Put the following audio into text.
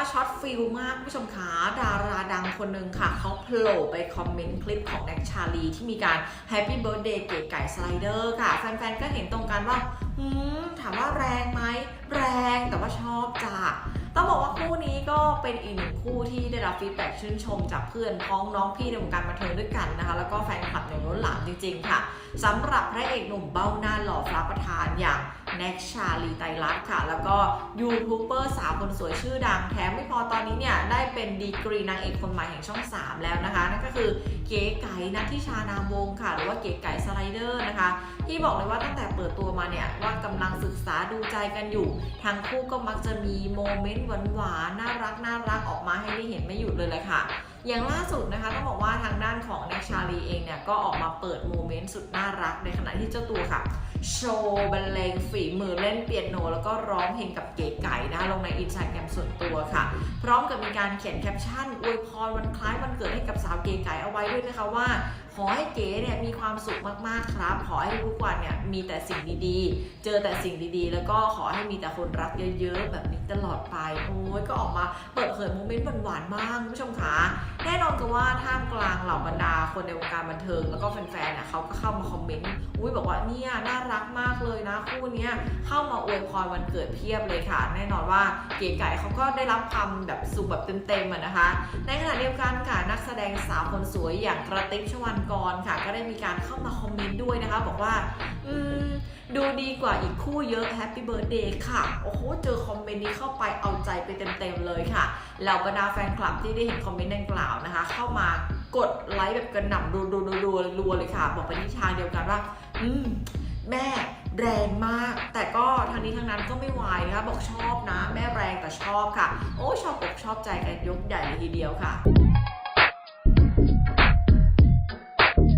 ว่าช็อตฟิลมากผู้ชมขาดาราดังคนหนึ่งค่ะเขาโผล่ไปคอมเมนต์คลิปของแน็กชาลีที่มีการแฮปปี้เบิร์ดเดย์เก๋ไก่สไลเดอร์ค่ะ แฟนๆ ก็เห็นตรงกันว่าถามว่าแรงไหมแรงแต่ว่าชอบจ้ะต้องบอกว่าคู่นี้ก็เป็นอีกหนึ่งคู่ที่ได้รับฟีดแบ็กชื่นชมจากเพื่อนพ้องน้องพี่ในวงการบันเทิงด้วยกันนะคะ แล้วก็แฟนคลับในล้นหลามจริงๆค่ะสำหรับพระเอกหนุ่มเบ้าหน้าหล่อฟ้าประธานอย่าง แน็กชาลีไตรัตค่ะ แล้วก็ยูทูบเบอร์สาวคนสวยชื่อดังแถมไม่พอตอนนี้เนี่ย ได้เป็นดีกรีนางเอกคนใหม่แห่งช่อง 3 แล้วนะคะ นั่นก็คือเก๋ไก่นัททิชานามวงค่ะ หรือว่าเก๋ไก่สไลเดอร์นะคะ ที่บอกเลยว่าตั้งแต่เปิดตัวมาเนี่ย ว่ากำลังศึกษาดูใจกันอยู่ ทั้งคู่ก็มักจะมีโมเมนต์หวานๆน่ารักน่ารักออกมาให้ได้เห็นไม่หยุดเลยเลยค่ะอย่างล่าสุดนะคะต้องบอกว่าทางด้านของแน็กชาลีเองเนี่ยก็ออกมาเปิดโมเมนต์สุดน่ารักในขณะที่เจ้าตัวค่ะ โชว์บรรเลงฝีมือเล่นเปียโน แล้วก็ร้องเพลงกับเก๋ไก่นะคะลงในอินสตาแกรมส่วนตัวค่ะ พร้อมกับมีการเขียนแคปชั่นอวยพรวันคล้ายวันเกิดให้กับสาวเก๋ไก่เอาไว้ด้วยนะคะว่า อให้เก๋เนี่ยมีความสุขมากๆครับ ขอให้ทุกวันเนี่ยมีแต่สิ่งดีๆ เจอแต่สิ่งดีๆ แล้วก็ขอให้มีแต่คนรักเยอะๆ แบบนี้ตลอดไป โอ้ยก็ออกมาเปิดเผยโมเมนต์หวานๆบ้างคุณผู้ชมคะแน่นอนกันว่าท่ามกลางเหล่าบรรดาคนในวงการบันเทิง แล้วก็แฟนๆเนี่ยเขาก็เข้ามาคอมเมนต์อุ้ยบอกว่าเนี่ยน่ารักมากเลยนะคู่นี้เข้ามาอวยพรวันเกิดเพียบเลยค่ะ แน่นอนว่าเก๋ไก่เขาก็ได้รับคำแบบสุขแบบเต็มๆนะคะ ในขณะเดียวกันค่ะนักแสดงสาวคนสวยอย่างกระติบชวันกรค่ะ ก็ได้มีการเข้ามาคอมเมนต์ด้วยนะคะ บอกว่า อืมดูดีกว่าอีกคู่เยอะแฮปปี้เบิร์ดเดย์ค่ะ โอ้โห เจอคอมเมนต์นี้เข้าไปเอาใจไปเต็มๆเลยค่ะเหล่าบรรดาแฟนคลับที่ได้เห็นคอมเมนต์ดังกล่าวนะคะ เข้ามากดไลค์แบบกระหน่ำรัวๆๆๆรัวๆเลยค่ะ บอกไปที่ทางเดียวกันว่า อืม แม่แรงมาก แต่ก็ทางนี้ทางนั้นก็ไม่วายนะคะบอกชอบนะ แม่แรงแต่ชอบค่ะ โอ้ชอบอกชอบใจกันยกใหญ่เลยทีเดียวค่ะ